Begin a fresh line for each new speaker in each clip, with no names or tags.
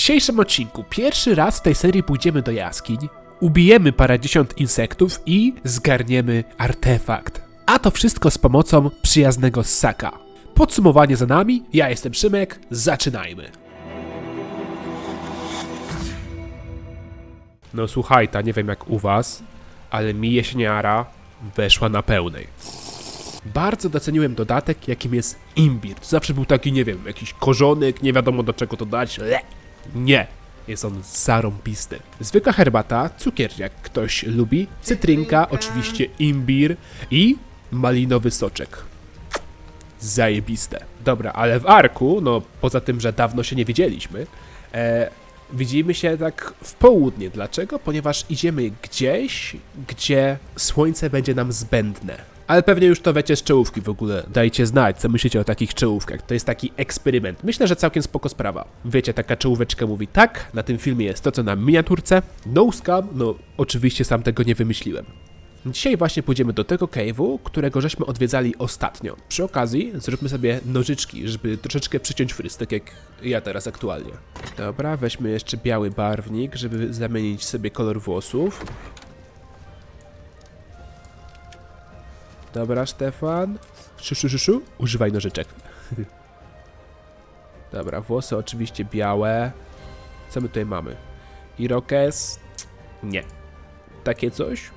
dzisiejszym odcinku pierwszy raz w tej serii pójdziemy do jaskiń, ubijemy parędziesiąt insektów i zgarniemy artefakt. A to wszystko z pomocą przyjaznego ssaka. Podsumowanie za nami, ja jestem Szymek, zaczynajmy. No słuchaj, ta nie wiem jak u was, ale mi jesieniara weszła na pełnej. Bardzo doceniłem dodatek, jakim jest imbir. Zawsze był taki, nie wiem, jakiś korzonek, nie wiadomo do czego to dać. Nie. Jest on zarąbisty. Zwykła herbata, cukier jak ktoś lubi, cytrynka, oczywiście imbir i malinowy soczek. Zajebiste. Dobra, ale w arku, no poza tym, że dawno się nie widzieliśmy, e, widzimy się tak w południe. Dlaczego? Ponieważ idziemy gdzieś, gdzie słońce będzie nam zbędne. Ale pewnie już to wiecie z czołówki w ogóle. Dajcie znać, co myślicie o takich czołówkach. To jest taki eksperyment. Myślę, że całkiem spoko sprawa. Wiecie, taka czołóweczka mówi tak, na tym filmie jest to, co na miniaturce. No scam, no oczywiście sam tego nie wymyśliłem. Dzisiaj właśnie pójdziemy do tego cave'u, którego żeśmy odwiedzali ostatnio. Przy okazji zróbmy sobie nożyczki, żeby troszeczkę przyciąć fryz, tak jak ja teraz aktualnie. Dobra, weźmy jeszcze biały barwnik, żeby zamienić sobie kolor włosów. Dobra, Stefan. Szu, szu, szu, szu. Używaj nożyczek. Dobra, włosy oczywiście białe. Co my tutaj mamy? Irokes? Nie. Takie coś?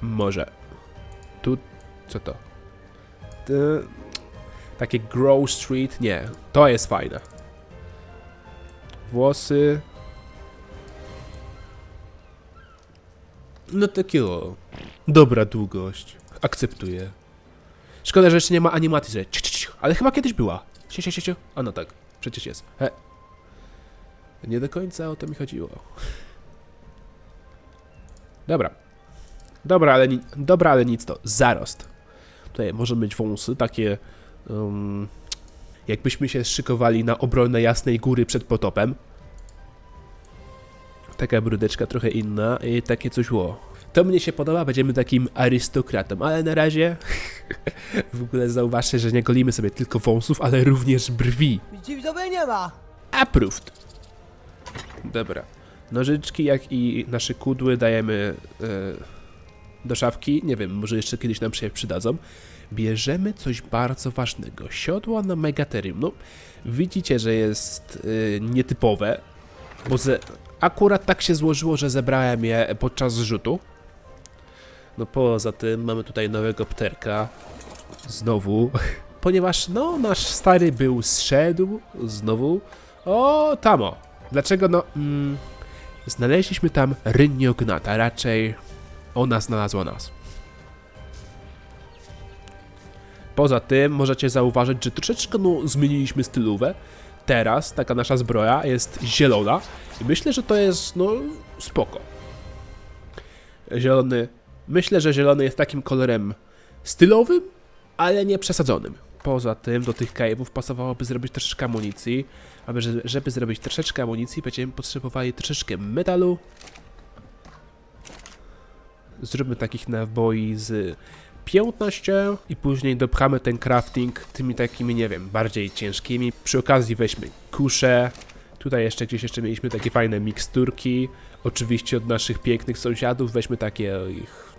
Może. Tu... Co to? Ty... Takie Grow Street? Nie. To jest fajne. Włosy... No takiego. Dobra długość. Akceptuję. Szkoda, że jeszcze nie ma animacji, że ciu, ciu, ciu, ale chyba kiedyś była. Ciu, ciu, ciu, ciu. A no tak, przecież jest. He. Nie do końca o to mi chodziło. Dobra. Dobra, ale, ni- dobra, ale nic to. Zarost. Tutaj może być wąsy, takie... Um, jakbyśmy się szykowali na obronę Jasnej Góry przed potopem. Taka brudeczka trochę inna i takie coś ło. To mnie się podoba, będziemy takim arystokratą, ale na razie w ogóle zauważcie, że nie golimy sobie tylko wąsów, ale również brwi.
Dziwdoby nie ma.
Approved. Dobra. Nożyczki, jak i nasze kudły dajemy e, do szafki. Nie wiem, może jeszcze kiedyś nam się przydadzą. Bierzemy coś bardzo ważnego. Siodło na Megatherium. No, widzicie, że jest e, nietypowe, bo ze, akurat tak się złożyło, że zebrałem je podczas zrzutu. No poza tym mamy tutaj nowego pterka. Znowu. Ponieważ no, nasz stary był zszedł znowu. O, tamo. Dlaczego no... Mm, znaleźliśmy tam ryniognata, raczej ona znalazła nas. Poza tym możecie zauważyć, że troszeczkę no, zmieniliśmy stylówę. Teraz taka nasza zbroja jest zielona i myślę, że to jest no spoko. Zielony. Myślę, że zielony jest takim kolorem stylowym, ale nie przesadzonym. Poza tym do tych cave'ów pasowałoby zrobić troszeczkę amunicji, aby że- żeby zrobić troszeczkę amunicji będziemy potrzebowali troszeczkę metalu. Zróbmy takich naboi z 15 i później dopchamy ten crafting tymi takimi, nie wiem, bardziej ciężkimi. Przy okazji weźmy kusze. Tutaj jeszcze gdzieś jeszcze mieliśmy takie fajne miksturki. Oczywiście od naszych pięknych sąsiadów weźmy takie ich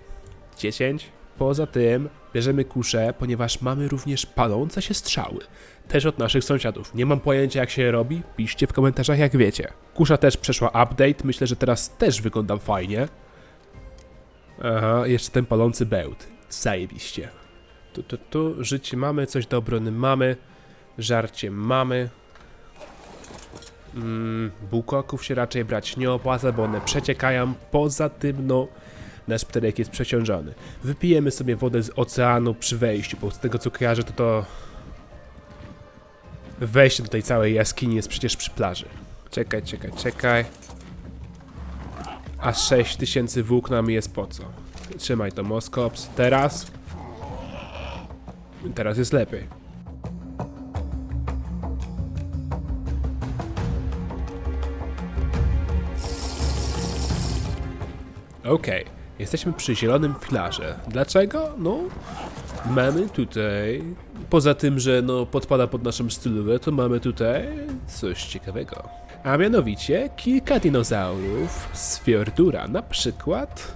10. Poza tym bierzemy kusze, ponieważ mamy również palące się strzały. Też od naszych sąsiadów. Nie mam pojęcia jak się robi, piszcie w komentarzach jak wiecie. Kusza też przeszła update, myślę, że teraz też wyglądam fajnie. Aha, jeszcze ten palący bełt. Zajebiście. Tu, tu, tu, życie mamy, coś do obrony mamy, żarcie mamy. Mm, bułkoków się raczej brać nie opłaca, bo one przeciekają. Poza tym, no, nasz pterek jest przeciążony. Wypijemy sobie wodę z oceanu przy wejściu, bo z tego co kojarzę, to to... Wejście do tej całej jaskini jest przecież przy plaży. Czekaj, czekaj, czekaj. A 6000 włóknami jest po co? Trzymaj to, Moskops. Teraz? Teraz jest lepiej. Okej, jesteśmy przy zielonym filarze. Dlaczego? No, mamy tutaj, poza tym, że no podpada pod naszą stylówę, to mamy tutaj coś ciekawego. A mianowicie kilka dinozaurów z Fjordura, na przykład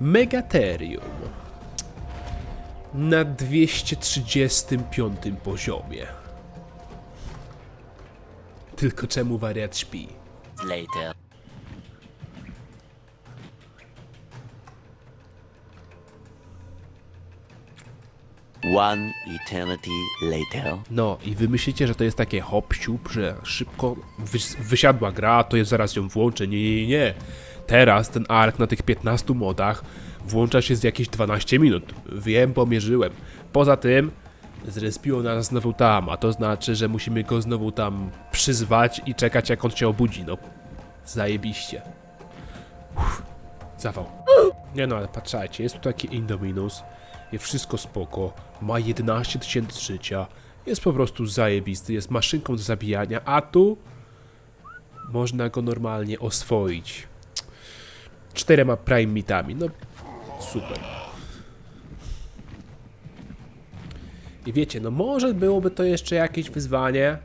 Megatherium na 235 poziomie. Tylko czemu wariat śpi?
later. One eternity later.
No i wy myślicie, że to jest takie hop siup, że szybko wys wysiadła gra, to jest zaraz ją włączę. Nie, nie, nie. Teraz ten ark na tych 15 modach włącza się z jakieś 12 minut. Wiem, pomierzyłem. Poza tym zrespiło nas znowu tam, a to znaczy, że musimy go znowu tam przyzwać i czekać jak on się obudzi. No, zajebiście. Uff, zawał. Nie no, ale patrzajcie, jest tu taki Indominus, jest wszystko spoko, ma 11 tysięcy życia, jest po prostu zajebisty, jest maszynką do zabijania, a tu można go normalnie oswoić. Czterema prime mitami, no super. I wiecie, no może byłoby to jeszcze jakieś wyzwanie,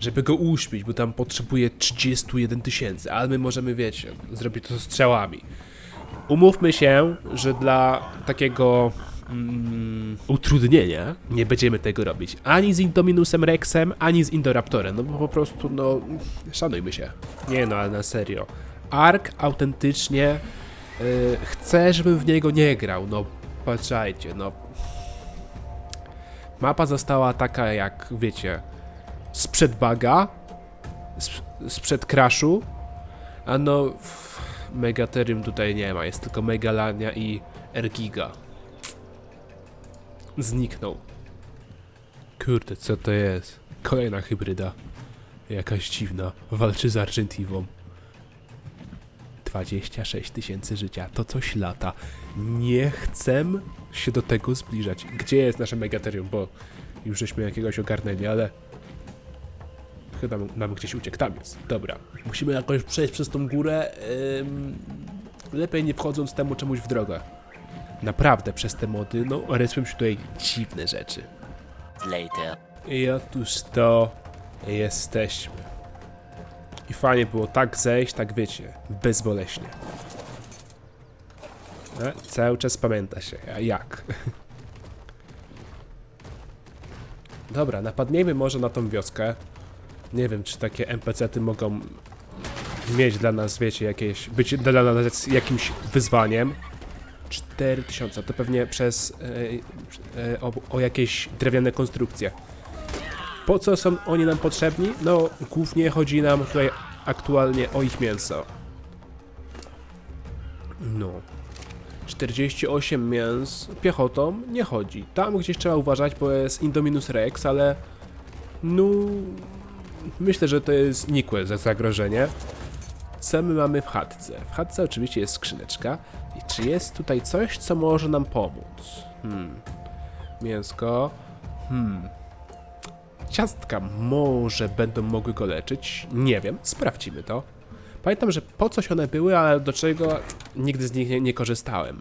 żeby go uśpić, bo tam potrzebuje 31 tysięcy, ale my możemy, wiecie, zrobić to strzałami. Umówmy się, że dla takiego mm, utrudnienia nie będziemy tego robić. Ani z Indominusem Rexem, ani z Indoraptorem. No bo po prostu, no, szanujmy się. Nie no, ale na serio. Ark autentycznie y, chce, żebym w niego nie grał. No, patrzajcie, no. Mapa została taka jak, wiecie, sprzed baga, sp- sprzed crashu, a no w Megatherium tutaj nie ma, jest tylko Megalania i Ergiga. Zniknął. Kurde, co to jest? Kolejna hybryda. Jakaś dziwna. Walczy z Argentivą. 26 tysięcy życia, to coś lata. Nie chcę się do tego zbliżać. Gdzie jest nasze Megatherium? Bo już żeśmy jakiegoś ogarnęli, ale Chyba nam gdzieś uciekł. Tam jest. Dobra. Musimy jakoś przejść przez tą górę. Lepiej nie wchodząc temu czemuś w drogę. Naprawdę przez te mody, no, rysują się tutaj dziwne rzeczy.
Later.
I otóż to jesteśmy. I fajnie było tak zejść, tak wiecie, bezboleśnie. No, cały czas pamięta się, a jak? Dobra, napadniemy może na tą wioskę. Nie wiem, czy takie NPC-ty mogą mieć dla nas, wiecie, jakieś, być dla nas jakimś wyzwaniem. 4000, to pewnie przez e, e, o, o jakieś drewniane konstrukcje. Po co są oni nam potrzebni? No, głównie chodzi nam tutaj aktualnie o ich mięso. No. 48 mięs piechotą nie chodzi. Tam gdzieś trzeba uważać, bo jest Indominus Rex, ale no myślę, że to jest nikłe za zagrożenie. Co my mamy w chatce? W chatce oczywiście jest skrzyneczka. I czy jest tutaj coś, co może nam pomóc? Hmm. Mięsko. Hmm. Ciastka może będą mogły go leczyć. Nie wiem, sprawdzimy to. Pamiętam, że po coś one były, ale do czego nigdy z nich nie, nie korzystałem.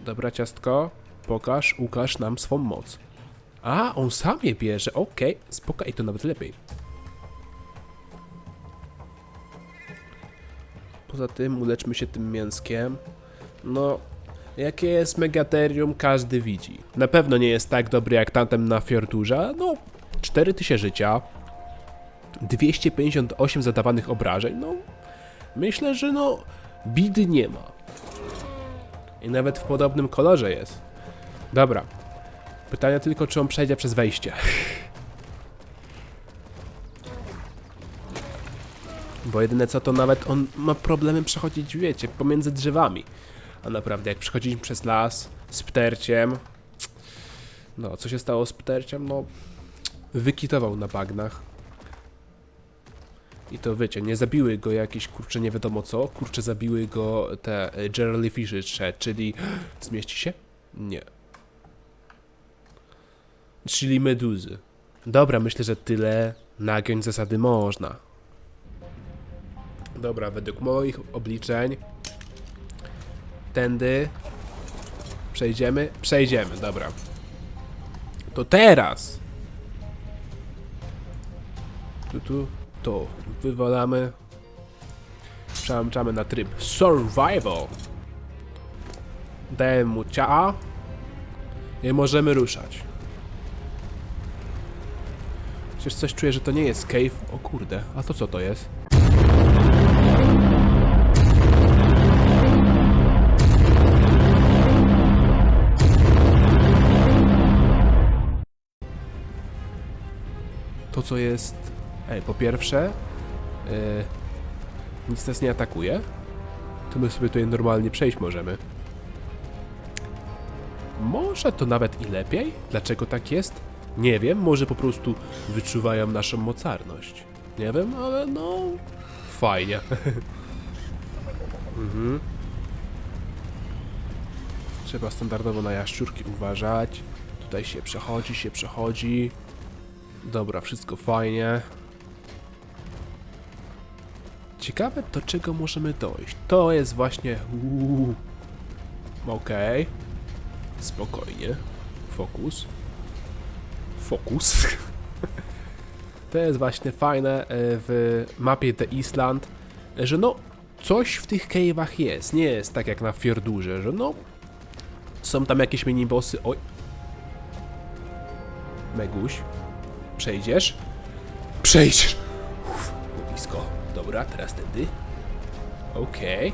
Dobra, ciastko, pokaż, ukaż nam swą moc. A, on sam je bierze, okej, spoko, i to nawet lepiej. Poza tym uleczmy się tym mięskiem. No, jakie jest Megatherium, każdy widzi. Na pewno nie jest tak dobry jak tamten na Fjordurze, no 4000 życia, 258 zadawanych obrażeń, no myślę, że no bidy nie ma. I nawet w podobnym kolorze jest. Dobra. Pytanie tylko, czy on przejdzie przez wejście. Bo jedyne co to nawet on ma problemy przechodzić, wiecie, pomiędzy drzewami. A naprawdę, jak przechodziliśmy przez las z pterciem. No, co się stało z pterciem? No, wykitował na bagnach. I to wiecie, nie zabiły go jakieś kurcze nie wiadomo co, kurcze zabiły go te jellyfishy, czyli zmieści się? Nie. Czyli meduzy. Dobra, myślę, że tyle nagiąć zasady można. Dobra, według moich obliczeń tędy przejdziemy, przejdziemy, dobra. To teraz Tu, tu, to wywalamy. Przełączamy na tryb Survival. Dajemy mu ciała. I możemy ruszać. Przecież coś czuję, że to nie jest cave. O kurde, a to co to jest? To co jest... Ej, po pierwsze... Yy, nic nas nie atakuje. To my sobie tutaj normalnie przejść możemy. Może to nawet i lepiej? Dlaczego tak jest? Nie wiem, może po prostu wyczuwają naszą mocarność. Nie wiem, ale no... Fajnie. mhm. Trzeba standardowo na jaszczurki uważać. Tutaj się przechodzi, się przechodzi. Dobra, wszystko fajnie. Ciekawe do czego możemy dojść. To jest właśnie... Uuu. Okej. Spokojnie. Fokus. Fokus. to jest właśnie fajne e, w mapie The Island, że no coś w tych cave'ach jest. Nie jest tak jak na Fjordurze, że no są tam jakieś minibossy. Oj. Meguś. Przejdziesz? Przejdziesz! Uff, blisko. Dobra, teraz tędy. Okej.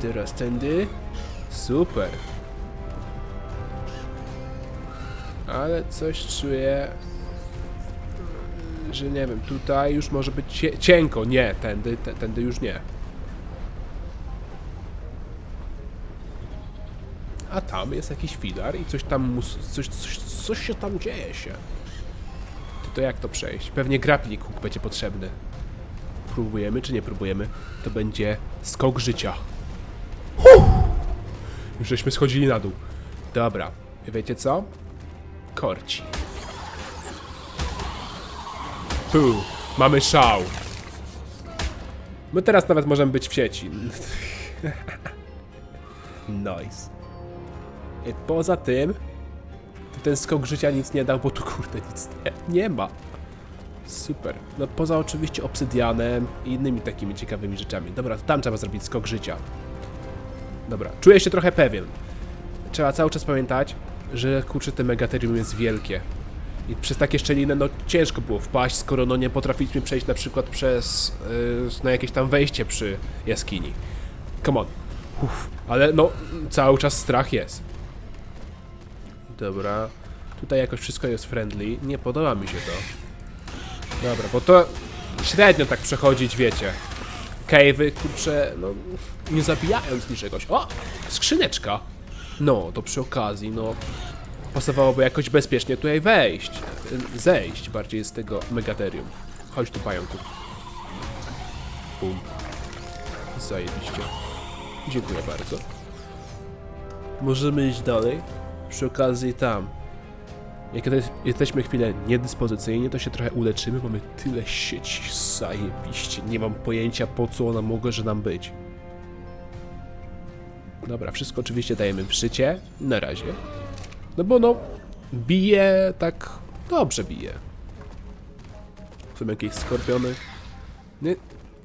Teraz tędy. Super. Ale coś czuję, że nie wiem, tutaj już może być cie cienko. Nie, tędy, tędy już nie. A tam jest jakiś filar i coś tam mus coś, coś, coś się tam dzieje się. Ty to jak to przejść? Pewnie grappling hook będzie potrzebny. Próbujemy czy nie próbujemy? To będzie skok życia. Huh! Już żeśmy schodzili na dół. Dobra. Wiecie co? Korci. Tu. Mamy szał. My teraz nawet możemy być w sieci. nice. Poza tym, to ten skok życia nic nie dał, bo tu kurde nic nie, nie ma. Super. No poza oczywiście obsydianem i innymi takimi ciekawymi rzeczami. Dobra, to tam trzeba zrobić skok życia. Dobra, czuję się trochę pewien. Trzeba cały czas pamiętać, że kurczę, te megaterium jest wielkie. I przez takie szczeliny, no ciężko było wpaść, skoro no nie potrafiliśmy przejść na przykład przez, yy, na jakieś tam wejście przy jaskini. Come on. Uff, ale no, cały czas strach jest. Dobra. Tutaj jakoś wszystko jest friendly. Nie podoba mi się to. Dobra, bo to średnio tak przechodzić, wiecie. Cave'y, kurczę, no nie zabijając niczegoś. O! Skrzyneczka! No, to przy okazji, no pasowałoby jakoś bezpiecznie tutaj wejść. Zejść bardziej z tego megaterium. Chodź tu, pająku. Bum. Zajebiście. Dziękuję bardzo. Możemy iść dalej. Przy okazji tam. Jak jeste- jesteśmy chwilę niedyspozycyjni, to się trochę uleczymy. Mamy tyle sieci. Zajebiście. Nie mam pojęcia po co ona może nam być. Dobra, wszystko oczywiście dajemy w życie. Na razie. No bo no, bije tak dobrze bije. Są jakieś skorpiony. Nie,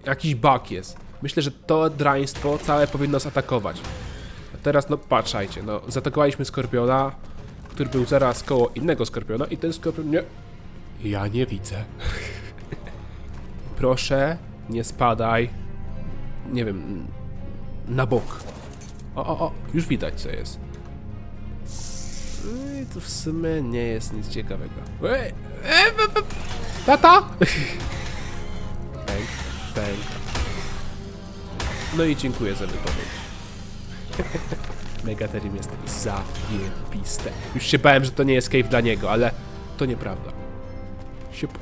jakiś bug jest. Myślę, że to draństwo całe powinno nas atakować. A teraz no patrzajcie, no zaatakowaliśmy skorpiona, który był zaraz koło innego skorpiona i ten skorpion nie... Ja nie widzę. Proszę, nie spadaj. Nie wiem, na bok. O, o, o, już widać co jest. No i to w sumie nie jest nic ciekawego. Ej, ej, Tata! Pęk, pęk. No i dziękuję za wypowiedź. Megaterium jest zajebiste. Już się bałem, że to nie jest cave dla niego, ale to nieprawda. Siup.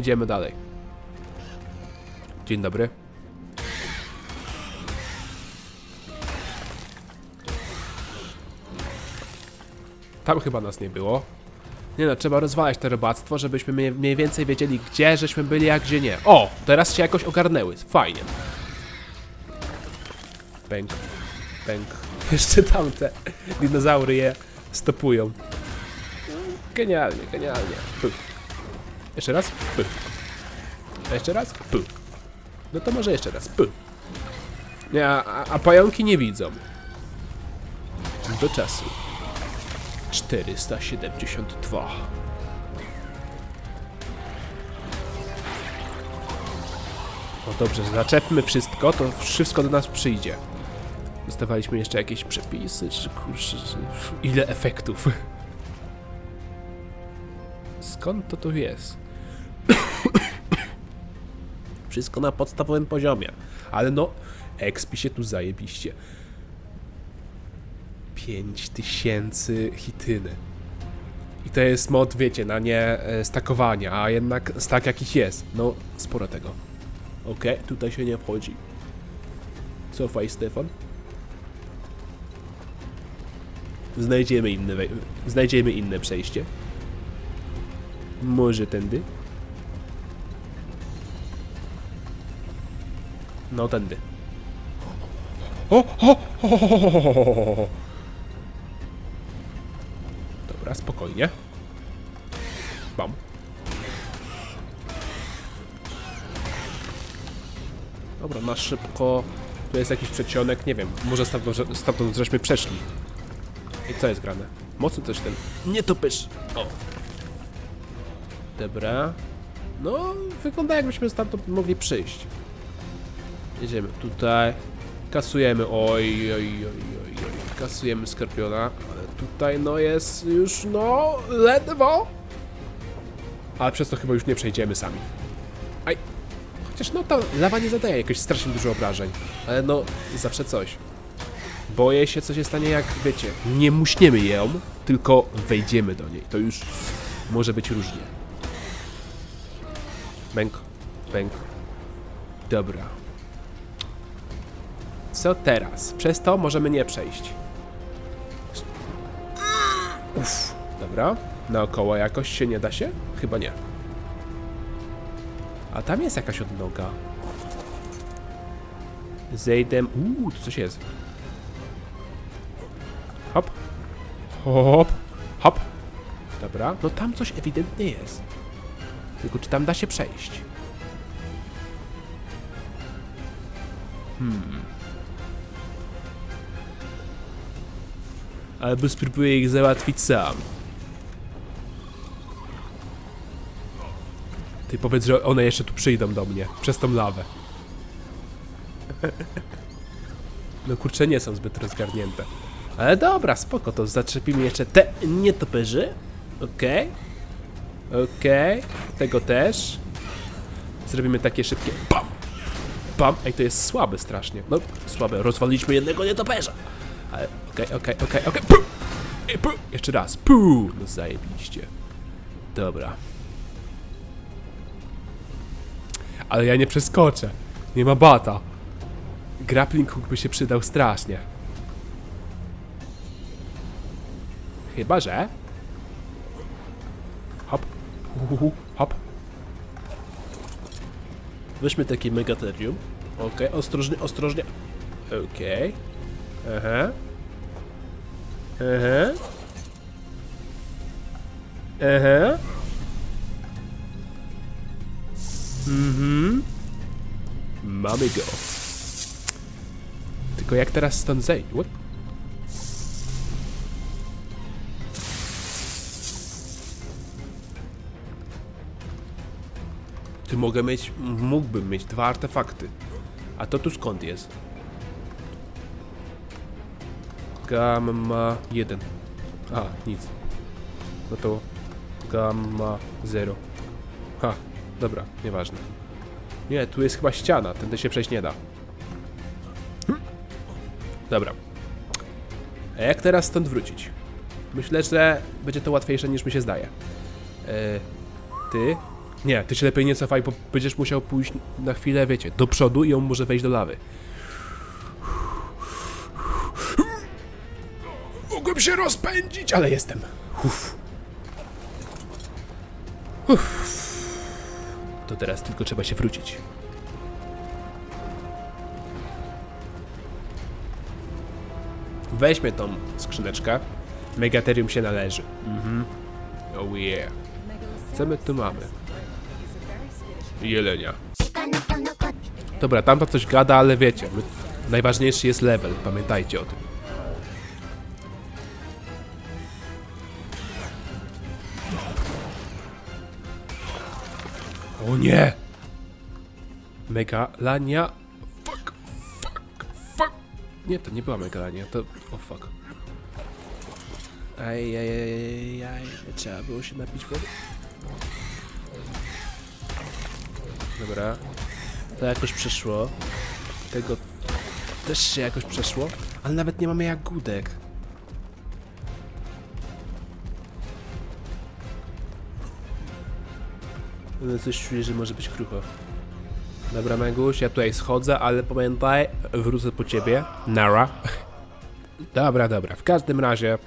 Idziemy dalej. Dzień dobry. Tam chyba nas nie było. Nie no, trzeba rozwalać to robactwo, żebyśmy mniej, więcej wiedzieli, gdzie żeśmy byli, a gdzie nie. O! Teraz się jakoś ogarnęły. Fajnie. Pęk. Pęk. Jeszcze tamte dinozaury je stopują. Genialnie, genialnie. Pyk. Jeszcze raz. Pyk. A jeszcze raz? Pu. No to może jeszcze raz. Pu. Nie, a, a pająki nie widzą. Do czasu. 472. No dobrze, zaczepmy wszystko, to wszystko do nas przyjdzie. Dostawaliśmy jeszcze jakieś przepisy, czy kurczę, że- ile efektów. Skąd to tu jest? Wszystko na podstawowym poziomie. Ale no, expi się tu zajebiście. 5000 hityny. I to jest mod, wiecie, na nie e, stakowania, a jednak stak jakiś jest. No, sporo tego. Okej, tutaj się nie wchodzi. Cofaj, Stefan. Znajdziemy inne, znajdziemy inne przejście. Może tędy? No, tędy. O, o, o, o, o, o. Dobra, spokojnie. Bam. Dobra, na szybko. Tu jest jakiś przedsionek, nie wiem. Może stamtąd, stamtąd żeśmy przeszli. I co jest grane? Mocno coś ten. Nie topysz! O! Dobra. No, wygląda jakbyśmy stamtąd mogli przyjść. Jedziemy tutaj. Kasujemy. Oj, oj, oj, oj, oj. Kasujemy skorpiona. Tutaj no jest już no ledwo. Ale przez to chyba już nie przejdziemy sami. Aj. Chociaż no ta lawa nie zadaje jakoś strasznie dużo obrażeń. Ale no zawsze coś. Boję się co się stanie jak wiecie. Nie muśniemy ją, tylko wejdziemy do niej. To już może być różnie. Bęk, bęk. Dobra. Co teraz? Przez to możemy nie przejść. Uff, dobra. Naokoło jakoś się nie da się? Chyba nie. A tam jest jakaś odnoga. Zejdę... Uuu, tu coś jest. Hop. Hop. Hop. Dobra. No tam coś ewidentnie jest. Tylko czy tam da się przejść? Albo spróbuję ich załatwić sam. Ty powiedz, że one jeszcze tu przyjdą do mnie. Przez tą lawę. No kurczę, nie są zbyt rozgarnięte. Ale dobra, spoko, to zaczepimy jeszcze te nietoperzy. Okej. Okej. Tego też. Zrobimy takie szybkie BAM! BAM! Ej, to jest słabe strasznie. No, słabe. Rozwaliliśmy jednego nietoperza. Ale okej, okej, okej, okej. Pu! I pu! Jeszcze raz. Pu! No zajebiście. Dobra. Ale ja nie przeskoczę. Nie ma bata. Grappling hook by się przydał strasznie. Chyba, że... Hop. Uhuhu. Hop. Weźmy taki megaterium. Okej, ostrożnie, ostrożnie. Okej. Aha. Aha. Aha. Mhm. Mamy go. Tylko jak teraz stąd zejść? What? Ty mogę mieć, mógłbym mieć dwa artefakty. A to tu skąd jest? Gamma 1. A, nic. No to gamma 0. Ha, dobra, nieważne. Nie, tu jest chyba ściana, tędy się przejść nie da. Dobra. A jak teraz stąd wrócić? Myślę, że będzie to łatwiejsze niż mi się zdaje. E, ty? Nie, ty się lepiej nie cofaj, bo będziesz musiał pójść na chwilę, wiecie, do przodu i on może wejść do lawy. Się rozpędzić, ale jestem. Uff. To teraz tylko trzeba się wrócić. Weźmy tą skrzyneczkę. Megaterium się należy. Mhm. Oh yeah. Co my tu mamy? Jelenia. Dobra, tamta coś gada, ale wiecie, najważniejszy jest level, pamiętajcie o tym. O nie! Megalania. Fuck, fuck, fuck. Nie, to nie była Megalania, to... O fuck. Aj, aj, aj, aj, nie trzeba było się napić wody. Dobra. To jakoś przeszło. Tego też się jakoś przeszło, ale nawet nie mamy jagódek. No coś czuję, że może być krucho. Dobra, Meguś, ja tutaj schodzę, ale pamiętaj, wrócę po ciebie. Nara. Dobra, dobra. W każdym razie,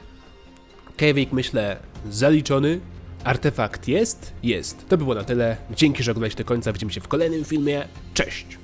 Kevik myślę zaliczony. Artefakt jest? Jest. To było na tyle. Dzięki, że oglądaliście do końca. Widzimy się w kolejnym filmie. Cześć!